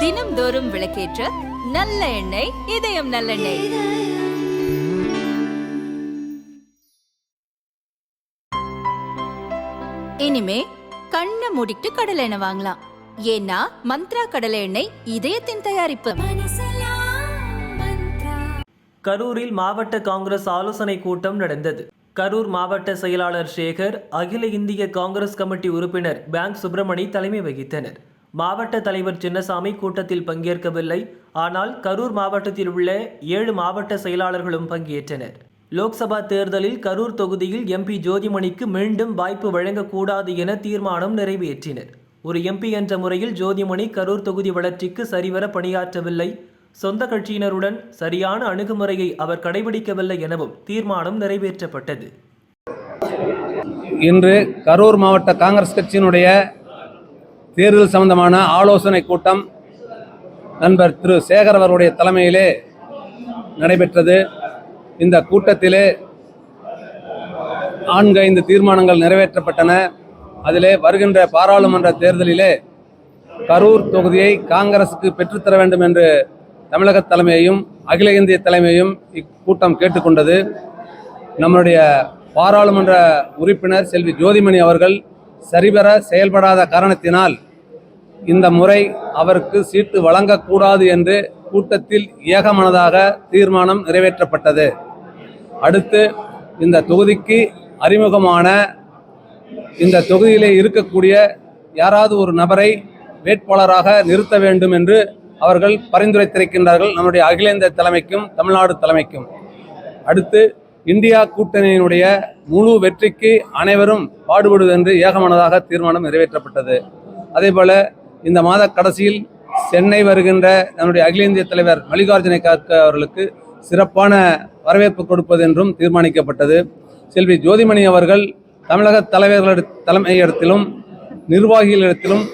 தினம்தோறும் விளக்கேற்ற நல்ல எண்ணெய் இதயம் நல்லெண்ணெய். இனிமே கண்ணை மூடிட்டு கடலை எண்ணெய் வாங்கலாம். ஏன்னா மந்த்ரா கடலை எண்ணெய் இதயத்தின் தயாரிப்பு. கரூரில் மாவட்ட காங்கிரஸ் ஆலோசனை கூட்டம் நடந்தது. கரூர் மாவட்ட செயலாளர் சேகர் அகில இந்திய காங்கிரஸ் கமிட்டி உறுப்பினர் பேங்க் சுப்பிரமணி தலைமை வகித்தனர். மாவட்ட தலைவர் சின்னசாமி கூட்டத்தில் பங்கேற்கவில்லை. ஆனால் கரூர் மாவட்டத்தில் உள்ள ஏழு மாவட்ட செயலாளர்களும் பங்கேற்றனர். லோக்சபா தேர்தலில் கரூர் தொகுதியில் எம்பி ஜோதிமணிக்கு மீண்டும் வாய்ப்பு வழங்கக்கூடாது என தீர்மானம் நிறைவேற்றினர். ஒரு எம்பி என்ற முறையில் ஜோதிமணி கரூர் தொகுதி வளர்ச்சிக்கு சரிவர பணியாற்றவில்லை. சொந்த கட்சியினருடன் சரியான அணுகுமுறையை அவர் கடைபிடிக்கவில்லை எனவும் தீர்மானம் நிறைவேற்றப்பட்டது. இன்று கரூர் மாவட்ட காங்கிரஸ் கட்சியினுடைய தேர்தல் சம்பந்தமான ஆலோசனை கூட்டம் நண்பர் திரு சேகர் அவருடைய தலைமையிலே நடைபெற்றது. இந்த கூட்டத்திலே நான்கு ஐந்து தீர்மானங்கள் நிறைவேற்றப்பட்டன. அதிலே வருகின்ற பாராளுமன்ற தேர்தலிலே கரூர் தொகுதியை காங்கிரசுக்கு பெற்றுத்தர வேண்டும் என்று தமிழக தலைமையையும் அகில இந்திய தலைமையையும் இக்கூட்டம் கேட்டுக்கொண்டது. நம்முடைய பாராளுமன்ற உறுப்பினர் செல்வி ஜோதிமணி அவர்கள் சரிபெற செயல்படாத காரணத்தினால் இந்த முறை அவருக்கு சீட்டு வழங்கக்கூடாது என்று கூட்டத்தில் ஏகமனதாக தீர்மானம் நிறைவேற்றப்பட்டது. அடுத்து இந்த தொகுதிக்கு அறிமுகமான இந்த தொகுதியிலே இருக்கக்கூடிய யாராவது ஒரு நபரை வேட்பாளராக நிறுத்த வேண்டும் என்று அவர்கள் பரிந்துரைத்திருக்கின்றார்கள். நம்முடைய அகில இந்திய தலைமைக்கும் தமிழ்நாடு தலைமைக்கும். அடுத்து இந்தியா கூட்டணியினுடைய முழு வெற்றிக்கு அனைவரும் பாடுபடுவது என்று ஏகமனதாக தீர்மானம் நிறைவேற்றப்பட்டது. அதேபோல இந்த மாத கடைசியில் சென்னை வருகின்ற நம்முடைய அகில இந்திய தலைவர் மல்லிகார்ஜுன கார்கே அவர்களுக்கு சிறப்பான வரவேற்பு கொடுப்பது என்றும் தீர்மானிக்கப்பட்டது. செல்வி ஜோதிமணி அவர்கள் தமிழக தலைவர்களிட தலைமையிடத்திலும் நிர்வாகிகளிடத்திலும்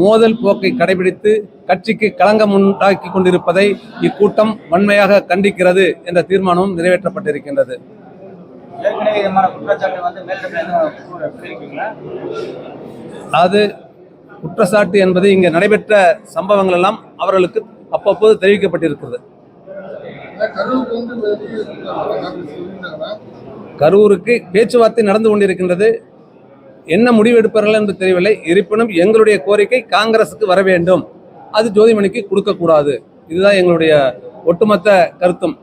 மோதல் போக்கை கடைபிடித்து கட்சிக்கு களங்கம் உண்டாக்கி கொண்டிருப்பதை இக்கூட்டம் வன்மையாக கண்டிக்கிறது என்ற தீர்மானமும் நிறைவேற்றப்பட்டிருக்கின்றது. ஏற்கனவே குற்றச்சாட்டு வந்து அதாவது குற்றச்சாட்டு என்பது இங்கே நடைபெற்ற சம்பவங்கள் எல்லாம் அவர்களுக்கு அப்பப்போது தெரிவிக்கப்பட்டிருக்கிறது. கரூருக்கு பேச்சுவார்த்தை நடந்து கொண்டிருக்கின்றது. என்ன முடிவு எடுப்பார்கள் என்று தெரியவில்லை. இருப்பினும் எங்களுடைய கோரிக்கை காங்கிரசுக்கு வர வேண்டும். அது ஜோதிமணிக்கு கொடுக்கக்கூடாது. இதுதான் எங்களுடைய ஒட்டுமொத்த கருத்தும்.